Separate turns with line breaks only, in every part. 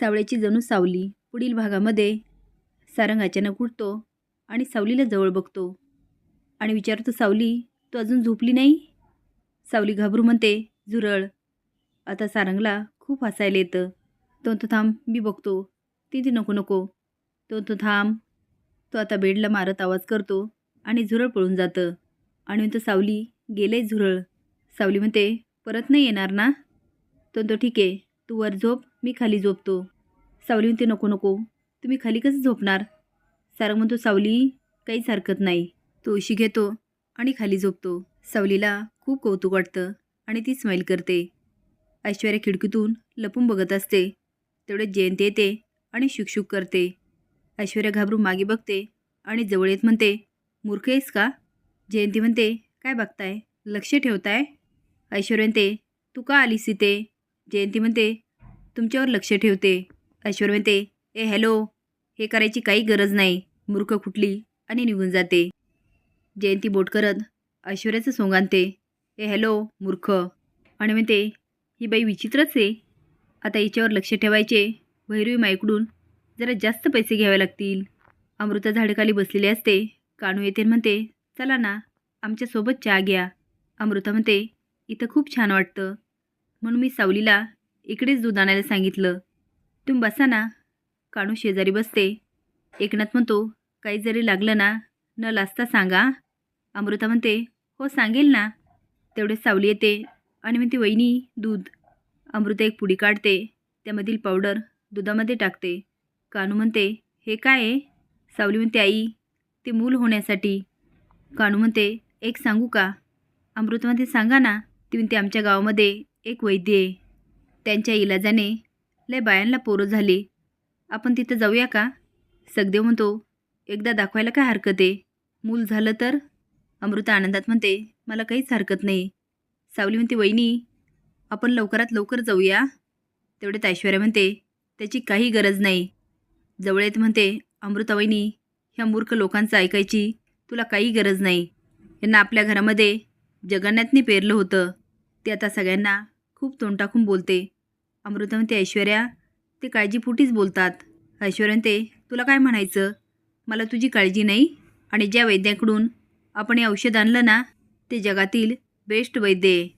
सावळ्याची जणू सावली. पुढील भागामध्ये सारंग अचानक उठतो आणि सावलीला जवळ बघतो. आणि विचारतो सावली तू अजून झोपली नाही? सावली घाबरू म्हणते झुरळ आता सारंगला खूप हसायला येतं. तो तो थांब मी बघतो. ती ती नको नको. तो तो थांब. तो आता बेडला मारत आवाज करतो आणि झुरळ पळून जातं. आणि तो सावली गेले झुरळ. सावली म्हणते परत नाही येणार ना? तो तो ठीक आहे तू वर झोप. मी खाली झोपतो. सावली म्हणते नको नको. तुम्ही खाली कसं झोपणार? सारंग म्हणतो सावली काहीच हरकत नाही. तो उशी घेतो आणि खाली झोपतो. सावलीला खूप कौतुक वाटतं आणि ती स्माईल करते. ऐश्वर्या खिडकीतून लपून बघत असते. तेवढे जयंती येते आणि शुकशुक करते. ऐश्वर्या घाबरून मागे बघते आणि जवळ येत म्हणते मूर्ख आहेस का? जयंती म्हणते काय बघताय? लक्ष ठेवताय? ऐश्वर्या म्हणते तू का आलीस इथे? जयंती म्हणते तुमच्यावर लक्ष ठेवते. ऐश्वर्या म्हणते ए हॅलो. हे करायची काही गरज नाही. मूर्ख खुटली आणि निघून जाते. जयंती बोट करत ऐश्वर्याचं सोंग आणते. ए हॅलो मूर्ख. आणि म्हणते ही बाई विचित्रच आहे. आता हिच्यावर लक्ष ठेवायचे. भैरवी माईकडून जरा जास्त पैसे घ्यावे लागतील. अमृता झाडेखाली बसलेली असते. कानू येते म्हणते चला ना आमच्यासोबत चहा घ्या. अमृता म्हणते इथं खूप छान वाटतं. म्हणून मी सावलीला इकडेच दूध आणायला सांगितलं. तुम्ही बसा ना. कानू शेजारी बसते. एकनाथ म्हणतो काही जरी लागलं ना न लाजता सांगा. अमृता म्हणते हो सांगेल ना. तेवढे सावली येते आणि म्हणते वहिनी दूध. अमृता एक पुडी काढते त्यामधील पावडर दुधामध्ये टाकते. कानू म्हणते हे काय आहे? सावली म्हणते आई ते मूल होण्यासाठी. कानू म्हणते एक सांगू का? अमृतामध्ये सांगा ना. ती म्हणते आमच्या गावामध्ये एक वैद्य आहे. त्यांच्या इलाजाने लय बायांना पोरं झाले. आपण तिथं जाऊया का? सगदेव म्हणतो एकदा दाखवायला काय हरकत आहे? मूल झालं तर? अमृता आनंदात म्हणते मला काहीच हरकत नाही. सावली म्हणते वहिनी आपण लवकरात लवकर जाऊया. तेवढ्यात ऐश्वर्या म्हणते त्याची काही गरज नाही. जवळ येत म्हणते अमृता वहिनी ह्या मूर्ख लोकांचं ऐकायची तुला काही गरज नाही. यांना आपल्या घरामध्ये जगन्नाथने पेरलं होतं. ते आता सगळ्यांना खूप तोंड टाकून बोलते. अमृता म्हणते ऐश्वर्या ते काळजीपोटीच बोलतात. ऐश्वर्या म्हणते तुला काय म्हणायचं? मला तुझी काळजी नाही आणि ज्या वैद्याकडून आपण हे औषध आणलं ना ते जगातील बेस्ट वैद्य आहे.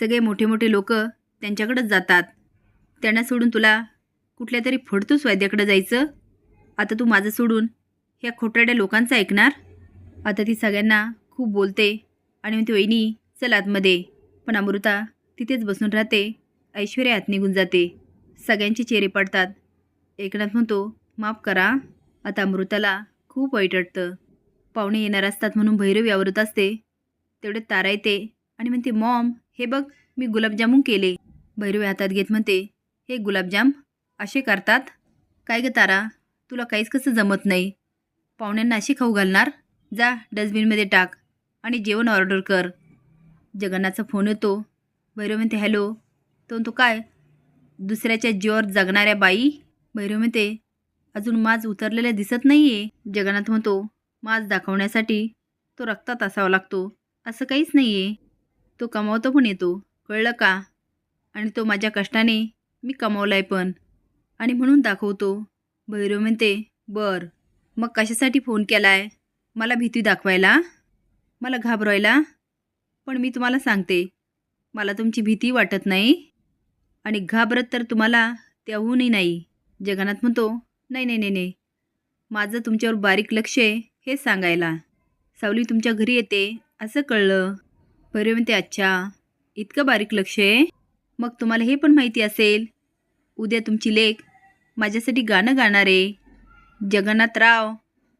सगळे मोठे मोठे लोक त्यांच्याकडंच जातात. त्यांना सोडून तुला कुठल्या तरी फडतूस वैद्याकडं जायचं? आता तू माझं सोडून ह्या खोटाड्या लोकांचं ऐकणार? आता ती सगळ्यांना खूप बोलते आणि म्हणते वहिनी चल आतमध्ये. पण अमृता तिथेच बसून राहते. ऐश्वर्या आत निघून जाते. सगळ्यांचे चेहरे पडतात. एकनाथ म्हणतो माफ करा. आता अमृताला खूप वाईट वाटतं. पाहुणे येणार असतात म्हणून भैरव यावरत असते. तेवढे तारा येते आणि म्हणते मॉम हे बघ मी गुलाबजामून केले. भैरवी हातात घेत म्हणते हे गुलाबजाम असे करतात? काय ग तारा तुला काहीच कसं जमत नाही. पाहुण्यांना अशी खाऊ घालणार? जा डस्टबिनमध्ये टाक आणि जेवण ऑर्डर कर. जगन्नाथचा फोन येतो. भैरव म्हणते हॅलो तो तो काय? दुसऱ्याच्या जीवावर जगणाऱ्या बाई? भैरव म्हणते अजून माज उतरलेला दिसत नाही आहे जगन्नाथ म्हणतो माज दाखवण्यासाठी तो रक्तात असावा लागतो. असं काहीच नाही आहे तो कमावतो पण येतो. कळलं का? आणि तो माझ्या कष्टाने मी कमावला आहे पण. आणि म्हणून दाखवतो. भैरव म्हणते बर. मग कशासाठी फोन केला आहे मला भीती दाखवायला? मला घाबरायला? पण मी तुम्हाला सांगते. मला तुमची भीती वाटत नाही. आणि घाबरत तर तुम्हाला त्याहूनही नाही. जगन्नाथ म्हणतो नाही नाही नाही नाही. माझं तुमच्यावर बारीक लक्ष आहे हे सांगायला. सावली तुमच्या घरी येते असं कळलं. बरे म्हणते अच्छा इतकं बारीक लक्ष आहे? मग तुम्हाला हे पण माहिती असेल. उद्या तुमची लेख माझ्यासाठी गाणं गाणार आहे. जगन्नाथराव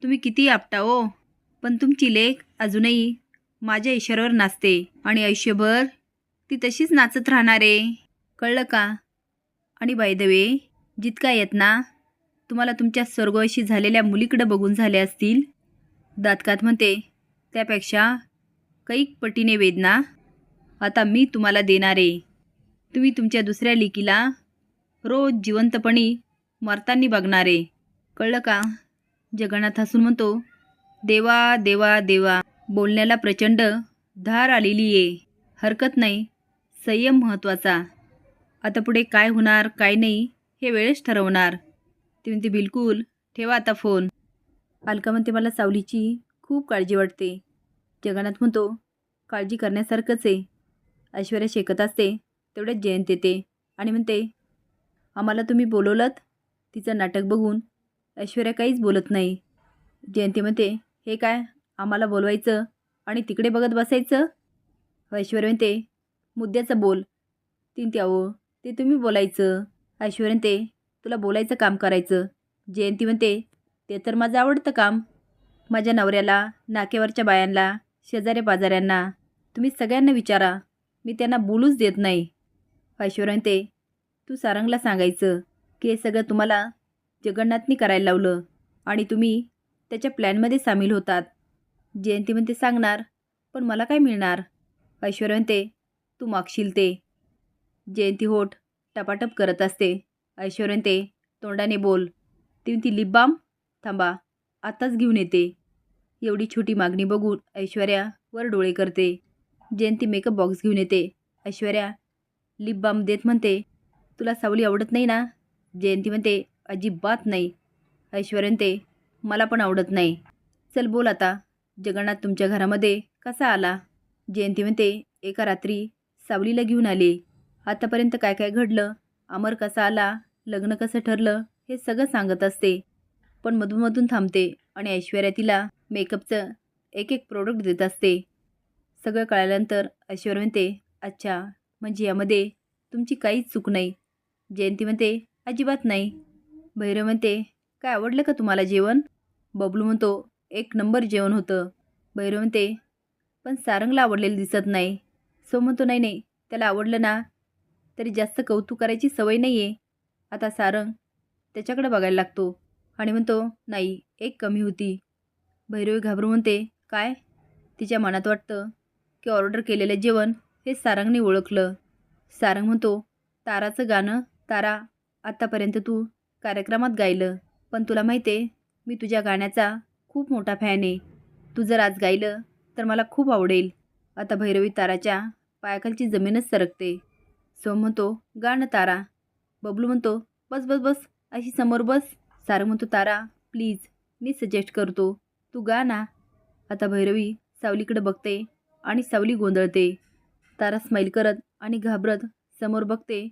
तुम्ही किती आपटा हो. पण तुमची लेख अजूनही माझ्या इशाऱ्यावर नाचते आणि आयुष्यभर ती तशीच नाचत राहणार आहे. कळलं का? आणि बाय वे जितका येत ना तुम्हाला तुमच्या स्वर्गवशी झालेल्या मुलीकडं बघून झाले असतील. दातकात म्हणते त्यापेक्षा कैक पटीने वेदना आता मी तुम्हाला देणार. आहे तुम्ही तुमच्या दुसऱ्या लेकीला रोज जिवंतपणी मरतानी बघणार. आहे कळलं का? जगन्नाथ हसून म्हणतो देवा देवा देवा बोलण्याला प्रचंड धार आलेली आहे हरकत नाही. संयम महत्त्वाचा. आता पुढे काय होणार काय नाही हे वेळेस ठरवणार. ती म्हणते बिलकुल ठेवा आता फोन. अलका म्हणते मला सावलीची खूप काळजी वाटते. जगन्नाथ म्हणतो काळजी करण्यासारखंच आहे. ऐश्वर्या शेकत असते तेवढ्यात जयंत येते. आणि म्हणते आम्हाला तुम्ही बोलवलं तिचं नाटक बघून. ऐश्वर्या काहीच बोलत नाही. जयंती म्हणते हे काय आम्हाला बोलवायचं आणि तिकडे बघत बसायचं? ऐश्वर्या म्हणते मुद्द्याचं बोल. तीन त्यावं ते तुम्ही बोलायचं. ऐश्वर्या म्हणते तुला बोलायचं काम करायचं. जयंती म्हणते ते तर माझं आवडतं काम. माझ्या नवऱ्याला नाकेवरच्या बायांना शेजाऱ्या पाजाऱ्यांना. तुम्ही सगळ्यांना विचारा. मी त्यांना बोलूच देत नाही. ऐश्वर्या म्हणते तू सारंगला सांगायचं की हे सगळं तुम्हाला जगन्नाथनी करायला लावलं आणि तुम्ही त्याच्या प्लॅनमध्ये सामील होतात. जयंती म्हणते सांगणार पण मला काय मिळणार? ऐश्वर्या म्हणते तू मागशील ते. जयंती होठ टपाटप करत असते. ऐश्वर्यन ते तोंडाने बोल ती लिपबाम लिप बाम थांबा आत्ताच घेऊन येते. एवढी छोटी मागणी बघून ऐश्वर्या वर डोळे करते. जयंती मेकअप बॉक्स घेऊन येते. ऐश्वर्या लिप बाम देत म्हणते तुला सावली आवडत नाही ना? जयंती म्हणते अजिबात नाही. ऐश्वर्यन ते मला पण आवडत नाही. चल बोल आता जगन्नाथ तुमच्या घरामध्ये कसा आला? जयंती म्हणते एका रात्री सावलीला घेऊन आले. आतापर्यंत काय काय घडलं? अमर कसा आला? लग्न कसं ठरलं? हे सगळं सांगत असते. पण मधूनमधून थांबते आणि ऐश्वर्या तिला मेकअपचं एक एक प्रोडक्ट देत असते. सगळं कळल्यानंतर ऐश्वर्या म्हणते अच्छा म्हणजे यामध्ये तुमची काहीच चूक नाही. जयंती म्हणते अजिबात नाही. भैरव म्हणते काय आवडलं का तुम्हाला जेवण? बबलू म्हणतो एक नंबर जेवण होतं. भैरव म्हणते पण सारंगला आवडलेलं दिसत नाही. सो म्हणतो नाही नाही त्याला आवडलं ना तरी जास्त कौतुक करायची सवय नाही आहे आता सारंग त्याच्याकडे बघायला लागतो आणि म्हणतो नाही एक कमी होती. भैरवी घाबरू म्हणते काय? तिच्या मनात वाटतं की ऑर्डर केलेलं जेवण हे सारंगने ओळखलं. सारंग म्हणतो ताराचं गाणं तारा आत्तापर्यंत तू कार्यक्रमात गायलं. पण तुला माहिती आहे मी तुझ्या गाण्याचा खूप मोठा फॅन आहे. तू जर आज गायलं तर मला खूप आवडेल. आता भैरवी ताराच्या पायाखालची जमीनच सरकते. सो म्हणतो गाणं तारा. बबलू म्हणतो बस बस बस. अशी समोर बस. सारंग म्हणतो तारा प्लीज मी सजेस्ट करतो तू गा ना. आता भैरवी सावलीकडे बघते आणि सावली गोंधळते. तारा स्माईल करत आणि घाबरत समोर बघते.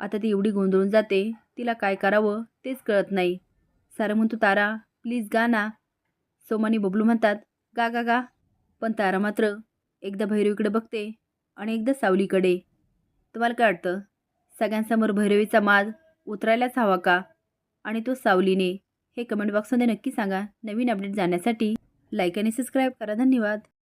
आता ती एवढी गोंधळून जाते तिला काय करावं तेच कळत नाही. सारंग म्हणतो तारा प्लीज गा ना. सोमानी बबलू म्हणतात गा गा गा. पण तारा मात्र एकदा भैरवीकडे बघते आणि एकदा सावलीकडे. तुम्हाला काय वाटतं? सगळ्यांसमोर भैरवीचा माज उतरायलाच हवा का? आणि तो सावलीने हे कमेंट बॉक्समध्ये नक्की सांगा. नवीन अपडेट जाण्यासाठी लाईक आणि सबस्क्राईब करा. धन्यवाद.